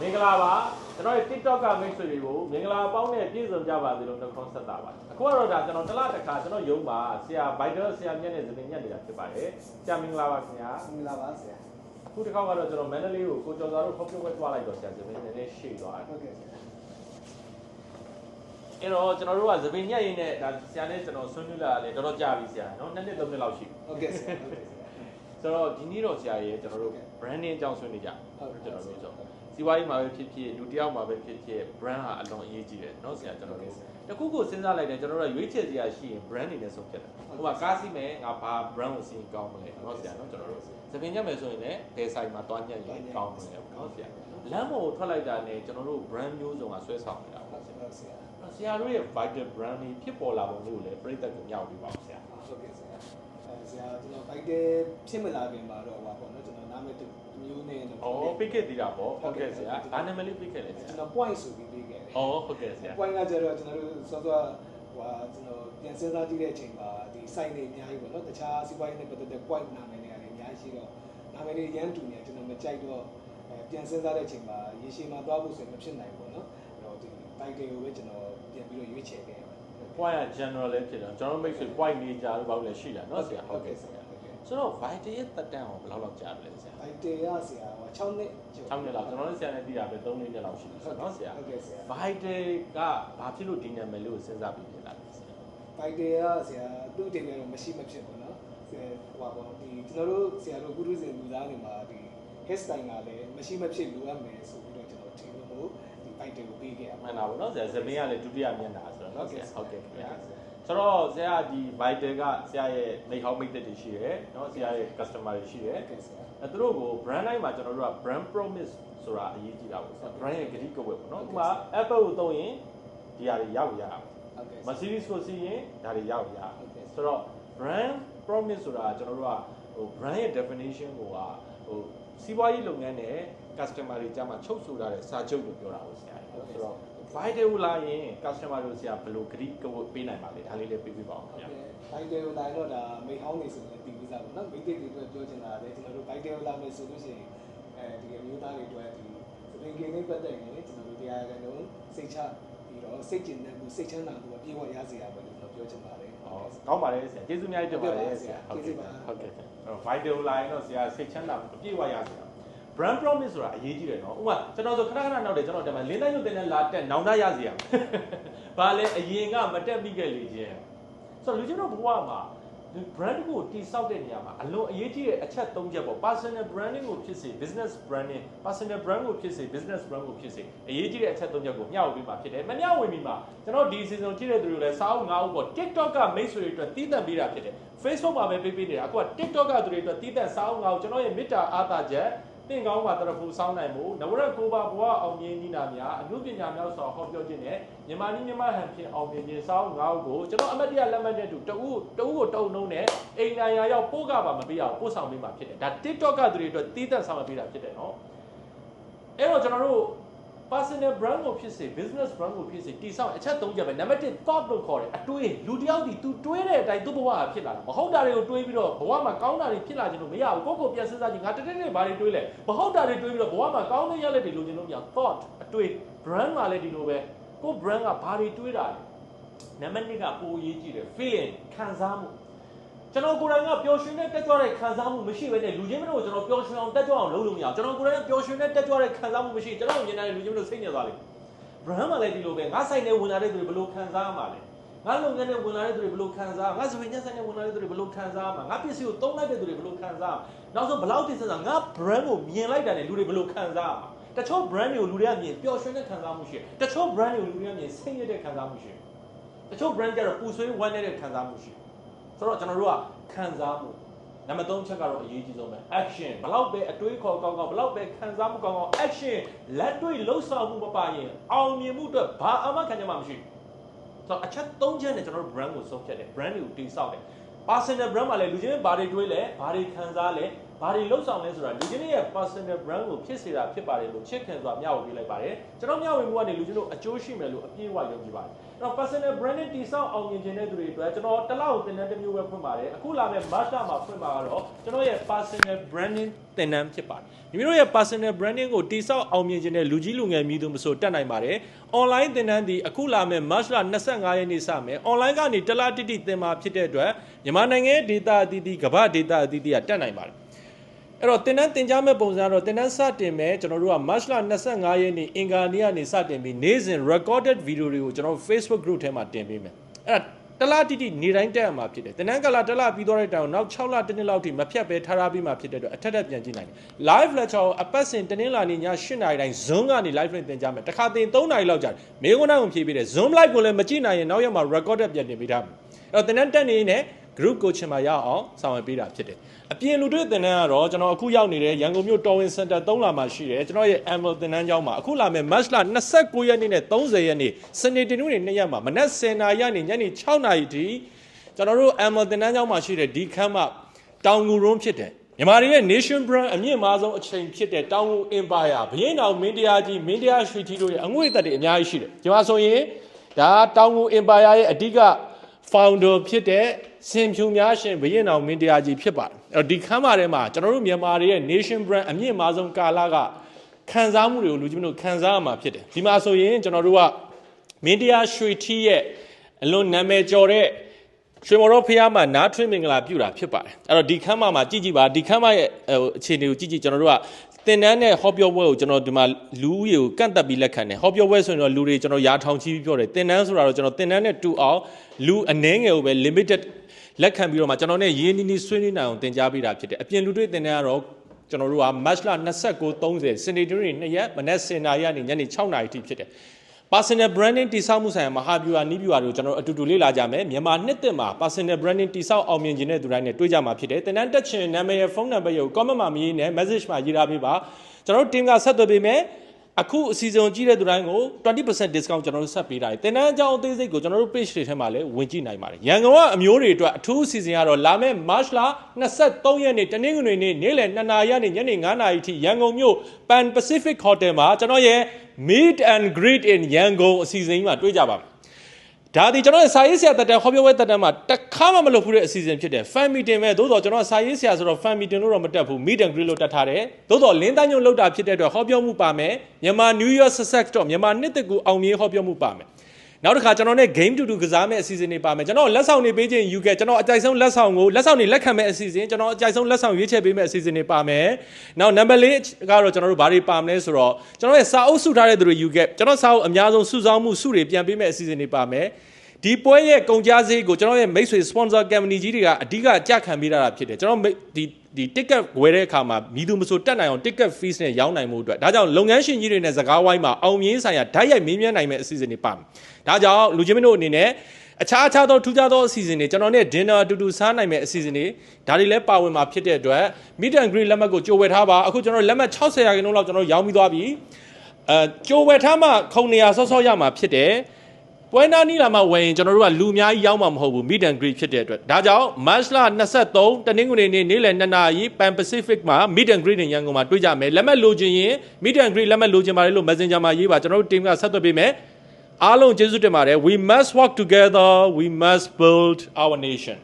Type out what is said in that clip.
မင်္ဂလာပါကျွန်တော်ရဲ့ TikTok ကမိတ်ဆွေတွေကိုမင်္ဂလာပေါင်းနဲ့ပြည့်စုံကြပါစေလို့နှုတ်ခွန်းဆက်တာပါအခုကတော့ဒါကျွန်တော်တစ်လတစ်ခါကျွန်တော်ရုံးမှာဆရာ Vital ဆရာမြတ်နဲ့ဇမင်ညက်နေတာဖြစ်ပါတယ်ဆရာမင်္ဂလာပါခင်ဗျာမင်္ဂလာပါဆရာအခုတစ်ခါကတော့ကျွန်တော်မန္တလေးကိုကိုကျော်စွာတို့ဖောက်ပြပွဲတွားလိုက်တော့ဆရာဇမင်နည်းနည်းရှေ့သွားတယ်ဟုတ်ကဲ့ဆရာအဲ့တော့ကျွန်တော်တို့ကဇပင်ညက်ရင်းနဲ့ဒါဆရာနဲ့ကျွန်တော်ဆွေးနွေးလာတာလေတော်တော်ကြာပြီဆရာနော်နှစ်နှစ်သုံးနှစ်လောက်ရှိပြီဟုတ်ကဲ့ဆရာဟုတ်ကဲ့ဆရာဆိုတော့ဒီနေ့တော့ဆရာရဲ့ကျွန်တော်တို့ branding အကြောင်းဆွေးနွေးကြကျွန်တော်တို့ဆို စီးပွားရေးမှာပဲဖြစ်ဖြစ်လူတစ်ယောက်မှာပဲဖြစ်ဖြစ် brand ဟာအလွန်အရေးကြီးတယ်နော်ဆရာကျွန်တော်တို့တခုခုစဉ်းစားလိုက်တယ်ကျွန်တော်တို့ကရွေးချယ်စရာရှိရင် brand နေနဲ့ဆုံးဖြတ်တယ်ဟိုကကားစီးမယ်ငါဘာ brand ကိုစီးကောင်းမလဲနော်ဆရာနော်ကျွန်တော်တို့ဇပင်ညက်မယ်ဆိုရင်လည်းဘယ်ဆိုင်မှာတွားညက်ရင်ကောင်းမလဲနော်ဆရာလမ်းပေါ်ကိုထွက်လိုက်တာနဲ့ကျွန်တော်တို့ brand မျိုးစုံကဆွဲဆောင်နေတာဟုပေါ့တ်ဆရာကဲ့ဆရာဆရာတို့ရဲ့ vital brand ကြီးဖြစ်ပေါ်လာပုံလေးကိုလည်းပြိသက်ကိုမျှဝေပေးပါဦးဆရာဟုတ်ကဲ့ဆရာအဲဆရာကျွန်တော်ဘိုက်တယ်ဖြစ်မလာခင်မှာတော့ဟောပေါ့နော်ကျွန်တော် နာမည်တစ်မျိုးနဲ့တော့။အော်ပိတ်ခဲ့သေးတာပေါ့။ဟုတ်ကဲ့ဆရာ။ဒါနာမည်လေးပိတ်ခဲ့လေဆကျွရာန်တော် point ဆိုပြီးပေးခဲ့တယ်။အော်ဟုတ်ကဲ့ဆရာ point ကကျတော့ကျွန်တော်တို့စောစောဟိုကျွန်တော်ပြန်စဉ်းစားကြည့်တဲ့အချိန်မှာဒီ site တွေအများကြီးပေါ့နော်တခြားစီးပွားရေးနဲ့ပတ်သက်တဲ့ point နာမည်တွေကလည်းအများကြီးရှိတော့နာမည်တွေရမ်းတူနေကျွန်တော်မကြိုက်တော့အဲပြန်စဉ်းစားတဲ့အချိန်မှာရေရှည်မှာသွားဖို့ဆိုရင်မဖြစ်နိုင်ဘူးပေါ့နော်အဲ့တော့ဒီ bike တွေကိုပဲကျွန်တော်ပြန်ပြီးတော့ရွေးချယ်ခဲ့ပါတယ်။ point က general လေးဖြစ်တယ်။ကျွန်တော်မိတ်ဆွေ point နေကြလို့ဘာလို့လဲရှိတာနော်ဆရာ။ဟုတ်ကဲ့ဆရာဟုတ်ကဲ့။ ဆိုတော့ vital ရဲ့တက်တန်းကိုဘယ်လောက်လောက်ကြာပြီလဲဆရာဘိုက်တယ်ရဆရာဟို6နှစ်။6နှစ်လောက်ကျွန်တော်တို့ဆရာနဲ့တည်တာပဲ3နှစ်လောက်ရှိပြီဆိုတော့နော်ဆရာဟုတ်ကဲ့ဆရာ။ vital ကဘာဖြစ်လို့ဒီနာမည်လေးကိုစဉ်းစားပြီးဖြစ်လာလဲဆရာဘိုက်တယ်ရဆရာသူ့တင်ရတော့မရှိမဖြစ်ဘူးနော်ဆရာဟိုပါပေါ့ဒီကျွန်တော်တို့ဆရာတို့ကုသစဉ်လူသားတွေမှာဒီ hair style ကလည်းမရှိမဖြစ်လိုအပ်မယ်ဆိုပြီးတော့ကျွန်တော်ထင်လို့မို့ဒီဘိုက်တယ်ကိုပေးခဲ့ရ။ပါမှန်တာပေါ့နော်ဆရာ။ဇမင်းကလည်းဒုတိယမျက်နှာဆိုတော့နော်ဆရာ။ဟုတ်ကဲ့ခင်ဗျာ ဆရာ။ဆိုတော့ဆရာဒီ vital ကဆရာရဲ့မိတ်ဟောင်းမိတ်သက်တွေရှိတယ်နော်ဆရာရဲ့ customer တွေရှိတယ်ဟုတ်ကဲ့ဆရာအဲသူတို့ကို brand တိုင်းမှာကျွန်တော်တို့က brand promise ဆိုတာအရေးကြီးတာပေါ့။ brand ရဲ့ဂတိကဝတ်ပေါ့နော်။ဥပမာ Apple ကိုသုံးရင်ဒီဟာတွေရောက်ရအောင်ဟုတ်ကဲ့။ Mercedes ကိုစီးရင်ဒါတွေရောက်ရအောင်ဟုတ်ကဲ့။ဆိုတော့ brand promise ဆိုတာကျွန်တော်တို့ကဟို brand ရဲ့ definition ကိုကဟိုစီးပွားရေးလုပ်ငန်းနဲ့ customer တွေကြားမှာချုပ်ဆိုထားတဲ့စာချုပ်လို့ပြောတာပေါ့ဆရာ။ဆိုတော့ vital ကိုလာရင် customer တို့ဆရာဘယ်လိုဂတိကဝတ်ပေးနိုင်ပါလဲ။ဒါလေးလည်းပေးပြပါအောင်ခင်ဗျာဘိုက်တယ်ကိုလာတော့ဒါမိဟောင်းနေဆိုရင်တည်ပြီးသားပေါ့နော်မိသက်တွေအတွက်ပြောချင်တာလေကျွန်တော်တို့ဘိုက်တယ်ကိုလာမယ်ဆိုလို့ရှိရင်အဲဒီမျိုးသားတွေအတွက်ဒီသပင်ကင်းလေးပတ်သက်ရင်ကျွန်တော်တို့တရားရတဲ့စိတ်ချပြီးတော့စိတ်ကျဉ်တဲ့မှုစိတ်ချမ်းသာမှုအပြည့်အဝရစေရပါလို့ကျွန်တော်ပြောချင်ပါတယ်ဟောကောင်းပါတယ်ဆရာကျေးဇူးအများကြီးတင်ပါတယ်ဆရာကျေးဇူးပါဟုတ်ကဲ့ဟုတ်ကဲ့ vital line တော့ဆရာစိတ်ချမ်းသာအပြည့်အဝရဆရာ brand promise ဆိုတာအရေးကြီးတယ်နော်ဥပမာကျွန်တော်ဆိုခဏခဏနောက်တယ်ကျွန်တော်တက်မှာလင်းတိုင်းရုပ်တင်နဲ့လာတက်နောင်တရစီရဘာလဲအရင်ကမတက်ပြီးခဲ့လေခြင်းဆိုတော့လူချင်းတို့ဘဝမှာဒီ brand ကိုတိစောက်တဲ့နေရာမှာအလွန်အရေးကြီးတဲ့အချက်၃ချက်ပေါ့ personal branding ကိုဖြစ်စေ business branding personal brand ကိုဖြစ်စေ business brand ကိုဖြစ်စေအရေးကြီးတဲ့အချက်၃ချက်ကိုမျှဝေပေးမှာဖြစ်တယ်မမျှဝေမိမှာကျွန်တော်ဒီ season ကြည့်တဲ့သူတွေလည်းစာအုပ်၅အုပ်ပေါ့ TikTok ကမိတ်ဆွေတွေအတွက်တည်တံ့ပေးတာဖြစ်တယ် Facebook မှာပဲပေးပေးနေတာအခုက TikTok ကသူတွေအတွက်တည်တံ့စာအုပ်၅အုပ်ကျွန်တော်ရဲ့မေတ္တာအားသာချက် တင့်ကောင်းမှာတရဖူစောင်းနိုင်မှုနဝရကိုပါဘဝအောင်မြင်နိနာများအမှုပညာများစွာဟောပြောခြင်းနဲ့မြန်မာနည်းမြန်မာဟန်ဖြင့်အောင်မြင်ခြင်းစောင်း၅အုပ်ကိုကျွန်တော်အမတ်တရလက်မှတ်နဲ့တူတအုပ်တအုပ်ကိုတအုပ်နှုံးနဲ့အိမ်နိုင်ရာရောက်ပို့ကပါမပေးအောင်ပို့ဆောင်ပေးမှာဖြစ်တယ်ဒါ TikTok ကသူတွေအတွက်တည်တံ့ဆောင်ပေးတာဖြစ်တယ်နော်အဲ့တော့ကျွန်တော်တို့ personal brand ကိုဖြစ်စေ business brand ကိုဖြစ်စေတည်ဆောက်အချက်၃ချက်ပဲနံပါတ်1 thought လို့ခေါ်တယ်အတွေးလူတစ်ယောက်ဒီ तू တွေးတဲ့အတိုင်းသူ့ဘဝကဖြစ်လာတာမဟုတ်တာတွေကိုတွေးပြီးတော့ဘဝမှာကောင်းတာတွေဖြစ်လာခြင်းလို့မရဘူးကိုယ့်ကိုယ်ပြန်စဉ်းစားကြည့်ငါတနေ့နေ့ဘာတွေတွေးလဲမဟုတ်တာတွေတွေးပြီးတော့ဘဝမှာကောင်းတဲ့ရလက်တွေလိုချင်လို့မရ thought အတွေး brand မှာလည်းဒီလိုပဲကိုယ့် brand ကဘာတွေတွေးတာလဲနံပါတ်2ကပိုအရေးကြီးတယ် feeling ခံစားမှု ကျွန်တော်ကိုယ်တိုင်ကပျော်ရွှင်တဲ့တက်ကြွတဲ့ခံစားမှုမရှိဘဲနဲ့လူချင်းမတို့ကျွန်တော်ပျော်ရွှင်အောင်တက်ကြွအောင်လုပ်လို့မရဘူးကျွန်တော်ကိုယ်တိုင်ကပျော်ရွှင်တဲ့တက်ကြွတဲ့ခံစားမှုမရှိကျွန်တော်မြင်တဲ့လူချင်းမတို့စိတ်ညစ်သွားလိမ့်မယ် brand မှာလည်းဒီလိုပဲငါဆိုင်နဲ့ဝင်လာတဲ့သူတွေဘယ်လိုခံစားရမှာလဲငါလုပ်ငန်းနဲ့ဝင်လာတဲ့သူတွေဘယ်လိုခံစားငါစပင်းညက်ဆိုင်နဲ့ဝင်လာတဲ့သူတွေဘယ်လိုခံစားမှာငါပစ္စည်းကိုသုံးလိုက်တဲ့သူတွေဘယ်လိုခံစားနောက်ဆုံးဘယ်လောက်တိစစားငါ brand ကိုမြင်လိုက်တာနဲ့လူတွေဘယ်လိုခံစားမှာတချို့ brand တွေကိုလူတွေကမြင်ပျော်ရွှင်တဲ့ခံစားမှုရှိတယ်တချို့ brand တွေကိုလူတွေကမြင်စိတ်ညစ်တဲ့ခံစားမှုရှိတယ်တချို့ brand ကြတော့ပူဆွေးဝမ်းနေတဲ့ခံစားမှုရှိတယ် ဆိုတော့ကျွန်တော်တို့ကခံစားမှုနံပါတ်3ချက်ကတော့အရေးကြီးဆုံးပဲ action ဘလောက်ပဲအတွေးခေါ်ကောင်းကောင်းဘလောက်ပဲခံစားမှုကောင်းကောင်း action လက်တွေ့လှုပ်ဆောင်မှုမပါရင်အောင်မြင်မှုအတွက်ဘာအမှခံချက်မှမရှိဘူးဆိုတော့အချက်3ချက်နဲ့ကျွန်တော်တို့ brand ကိုဆုံးဖြတ်တယ် brand တွေကိုတည်ဆောက်တယ် personal brand မှာလည်းလူချင်းဘာတွေတွေးလဲဘာတွေခံစားလဲ ဘာတွေလှုပ်ဆောင်လဲဆိုတာလူချင်းရဲ့ personal brand ကိုဖြစ်စေတာဖြစ်ပါတယ်လို့ချစ်ခင်စွာမျှဝေပေးလိုက်ပါတယ်ကျွန်တော်မျှဝေမှုကနေလူချင်းတို့အကျိုးရှိမယ်လို့အပြည့်အဝယုံကြည်ပါတယ်အဲ့တော့ personal branding တိစောက်အောင်မြင်ခြင်းတဲ့သူတွေအတွက်ကျွန်တော်တစ်လောက်သင်တန်းတစ်မျိုးပဲဖွင့်ပါတယ်အခုလာမယ့် March လမှာဖွင့်ပါတော့ကျွန်တော်ရဲ့ personal branding သင်တန်းဖြစ်ပါတယ်မိမိတို့ရဲ့ personal branding ကိုတိစောက်အောင်မြင်ခြင်းတဲ့လူကြီးလူငယ်မြည်သူမဆိုတက်နိုင်ပါတယ် online သင်တန်းဒီအခုလာမယ့် March လ25ရက်နေ့စမယ် online ကနေတစ်လတိတိသင်မှာဖြစ်တဲ့အတွက်မြန်မာနိုင်ငံရဲ့ data အသီးသီးကမ္ဘာ data အသီးသီးကတက်နိုင်ပါတယ် အဲ့တော့တင်တန်းတင် जा မဲ့ပုံစံကတော့တင်တန်းစတင်မဲ့ကျွန်တော်တို့က March လ25ရက်နေ့အင်္ဂါနေ့ကနေစတင်ပြီးနေ့စဉ် recorded video တွေကိုကျွန်တော်တို့ Facebook group ထဲမှာတင်ပေးမယ်အဲ့ဒါတလားတိတိနေတိုင်းတက်ရမှာဖြစ်တယ်တင်တန်းကလာတလားပြီးတော့တဲ့တောင်နောက်6လတစ်နှစ်လောက်ထိမဖြတ်ပဲထားထားပြီးမှဖြစ်တဲ့အတွက်အထက်ထက်ပြန်ကြည့်နိုင်တယ် live lecture ကိုအပတ်စဉ်တင်းင်းလာနေည8နာရီတိုင်း Zoom ကနေ live နဲ့တင်ကြမယ်တစ်ခါတင်3နာရီလောက်ကြာတယ်မေးခွန်းတိုင်းကိုဖြေပေးတယ် Zoom live ကိုလည်းမကြည့်နိုင်ရင်နောက်ရက်မှာ recorded ပြန်တင်ပေးထားမယ်အဲ့တော့တင်တန်းတက်နေနေ group coaching မှာရအောင်ဆောင်ရွက်ပေးတာဖြစ်တယ်အပြင်လူတွေသင်တန်းကတော့ကျွန်တော်အခုရောက်နေတဲ့ရန်ကုန်မြို့တော်ဝင်စင်တာ3လမှာရှိတယ်ကျွန်တော်ရဲ့ ML သင်တန်းကျောင်းမှာအခုလာမယ့် March လ29ရက်နေ့နဲ့30ရက်နေ့စနေတနင်္ဂနွေနေ့ရက်မှာမနက်10:00နာရီကနေညနေ6:00နာရီထိကျွန်တော်တို့ ML သင်တန်းကျောင်းမှာရှိတဲ့ဒီခန်းမှာတောင်ငူရုံးဖြစ်တယ်မြန်မာတွေရဲ့ nation brand အမြင့်မားဆုံးအချိန်ဖြစ်တဲ့တောင်ငူ empire ဘရင်တော်မင်းတရားကြီးမင်းတရားရွှေထီတို့ရဲ့အငွေ့အသက်တွေအများကြီးရှိတယ်ဒီမှာဆိုရင်ဒါတောင်ငူ empire ရဲ့အဓိက founder ဖြစ်တဲ့စင်ဖြူများရှင်ဘရင်တော်မင်းတရားကြီးဖြစ်ပါတယ်အဲ့တော့ဒီခမ်းမထဲမှာကျွန်တော်တို့မြန်မာတွေရဲ့ nation brand အမြင့်မားဆုံးကာလကခံစားမှုတွေကိုလူကြီးမတို့ခံစားရမှာဖြစ်တယ်ဒီမှာဆိုရင်ကျွန်တော်တို့ကမင်းတရားရွှေထီးရဲ့အလွန်နာမည်ကျော်တဲ့ရွှေမော်တော်ဖះမှာနားထွင်းမင်္ဂလာပြုတာဖြစ်ပါတယ်အဲ့တော့ဒီခမ်းမမှာကြည့်ကြည့်ပါဒီခမ်းမရဲ့ဟိုအခြေအနေကိုကြည့်ကြည့်ကျွန်တော်တို့က တင်တန်းနဲ့ဟောပြောပွဲကိုကျွန်တော်ဒီမှာလူဦးရေကိုကန့်တက်ပြီးလက်ခံတယ်ဟောပြောပွဲဆိုရင်တော့လူတွေကျွန်တော်ရာထောင်ချီပြီးပြောတယ်တင်တန်းဆိုတာတော့ကျွန်တော်တင်တန်းနဲ့တူအောင်လူအနှဲငယ်ကိုပဲ limited လက်ခံပြီးတော့မှကျွန်တော်နဲ့ရင်းနှီးနှီးဆွေးနွေးနိုင်အောင်တင် जा ပေးတာဖြစ်တယ်အပြင်လူတွေတင်တန်းကတော့ကျွန်တော်တို့က match လ29 30စနေတနေ့နေ့ရက်မနက်7:00နာရီကနေညနေ6:00နာရီထိဖြစ်တယ် personal branding တိစောက်မှုဆိုင်ရာမဟာဗျူဟာနီးဗျူဟာတွေကိုကျွန်တော်တို့အတူတူလေ့လာကြမယ်မြန်မာနှစ်သက်မှာ personal branding တိစောက်အောင်မြင်ခြင်းတဲ့သူတိုင်းနဲ့တွေ့ကြမှာဖြစ်တယ်တင်တန်းတက်ချင်နာမည်ရဖုန်းနံပါတ်ရုပ် comment မှာမရေးနဲ့ message မှာရေးထားပေးပါကျွန်တော်တို့ team ကဆက်သွယ်ပေးမယ် အခုအစီအစဉ်ကြည့်တဲ့သူတိုင်းကို20% discount ကျွန်တော်တို့ဆက်ပေးတာတယ်တင်တန်းအကြောင်းအသေးစိတ်ကိုကျွန်တော်တို့ page တွေထဲမှာလည်းဝင်ကြည့်နိုင်ပါတယ်ရန်ကုန်ကအမျိုးတွေအတွက်အထူးအစီအစဉ်ကတော့လာမယ့် March လ23ရက်နေ့တနင်္ဂနွေနေ့နေ့လယ်2နာရီကနေညနေ9နာရီထိရန်ကုန်မြို့ Pan Pacific Hotel မှာကျွန်တော်ရဲ့ Meet and Greet in Yangon အစီအစဉ်ကြီးမှာတွေ့ကြပါမယ် ဒါဒီကျွန်တော်ရဲ့စာရေးဆရာတက်တဲ့ဟောပြောပွဲတက်တဲ့မှာတစ်ခါမှမလုပ်ဘူးတဲ့အစီအစဉ်ဖြစ်တယ် fan meeting ပဲသို့တော့ကျွန်တော်စာရေးဆရာဆိုတော့ fan meeting လို့တော့မတက်ဘူး meet and greet လို့တက်ထားတယ်သို့တော့လင်းတန်းညုံလောက်တာဖြစ်တဲ့အတွက်ဟောပြောမှုပါမယ်မြန်မာ New Year success တော့မြန်မာနှစ်သက်ကူအောင်မြင်ဟောပြောမှုပါမယ် နောက်တစ်ခါကျွန်တော်နဲ့ game to do ကစားမဲ့အစီအစဉ်တွေပါမယ်ကျွန်တော်လက်ဆောင်တွေပေးခြင်းယူခဲ့ကျွန်တော်အကြိုက်ဆုံးလက်ဆောင်ကိုလက်ဆောင်တွေလက်ခံမဲ့အစီအစဉ်ကျွန်တော်အကြိုက်ဆုံးလက်ဆောင်ရွေးချယ်ပေးမဲ့အစီအစဉ်တွေပါမယ်နောက် number ၄ကတော့ကျွန်တော်တို့ဘာတွေပါမလဲဆိုတော့ကျွန်တော်ရဲ့စာအုပ်စုထားတဲ့သူတွေယူခဲ့ကျွန်တော်စာအုပ်အများဆုံးစုဆောင်းမှုစုတွေပြန်ပေးမဲ့အစီအစဉ်တွေပါမယ် ဒီပွဲရဲ့ကုန်ကြစည်ကိုကျွန်တော်ရဲ့မိတ်ဆွေ sponsor company ကြီးတွေကအဓိကကြခံပေးတာဖြစ်တယ်ကျွန်တော်ဒီဒီ ticket ဝယ်တဲ့အခါမှာမိသူမဆိုတက်နိုင်အောင် ticket fees နဲ့ရောင်းနိုင်မှုအတွက်ဒါကြောင့်လုပ်ငန်းရှင်ကြီးတွေနဲ့စကားဝိုင်းမှာအောင်မြင်ဆိုင်ရာဓာတ်ရိုက်မင်းမြန်းနိုင်မဲ့အစီအစဉ်တွေပါမယ်ဒါကြောင့်လူချင်းမတို့အနေနဲ့အခြားအခြားသောထူးခြားသောအစီအစဉ်တွေကျွန်တော်နဲ့ dinner အတူတူစားနိုင်မဲ့အစီအစဉ်တွေဒါတွေလည်းပါဝင်မှာဖြစ်တဲ့အတွက် meet and greet လက်မှတ်ကိုကြိုဝယ်ထားပါအခုကျွန်တော်လက်မှတ်60ရာခိုင်နှုန်းလောက်ကျွန်တော်ရောင်းပြီးသွားပြီအဲကြိုဝယ်ထားမှခုံနေရာဆော့ဆော့ရမှာဖြစ်တယ် ပွဲနာနီလာမှာဝယ်ရင်ကျွန်တော်တို့ကလူအများကြီးရောက်မှာမဟုတ်ဘူး meet and greet ဖြစ်တဲ့အတွက်ဒါကြောင့် March လ23တနင်္ဂနွေနေ့နေ့လယ်2နာရီ Pan Pacific မှာ meet and greet နဲ့ရန်ကုန်မှာတွေ့ကြမယ်လက်မှတ်လိုချင်ရင် meet and greet လက်မှတ်လိုချင်ပါတယ်လို့ Messenger မှာရေးပါကျွန်တော်တို့ team ကဆက်သွယ်ပေးမယ်အားလုံးကျေးဇူးတင်ပါတယ် we must work together we must build our nation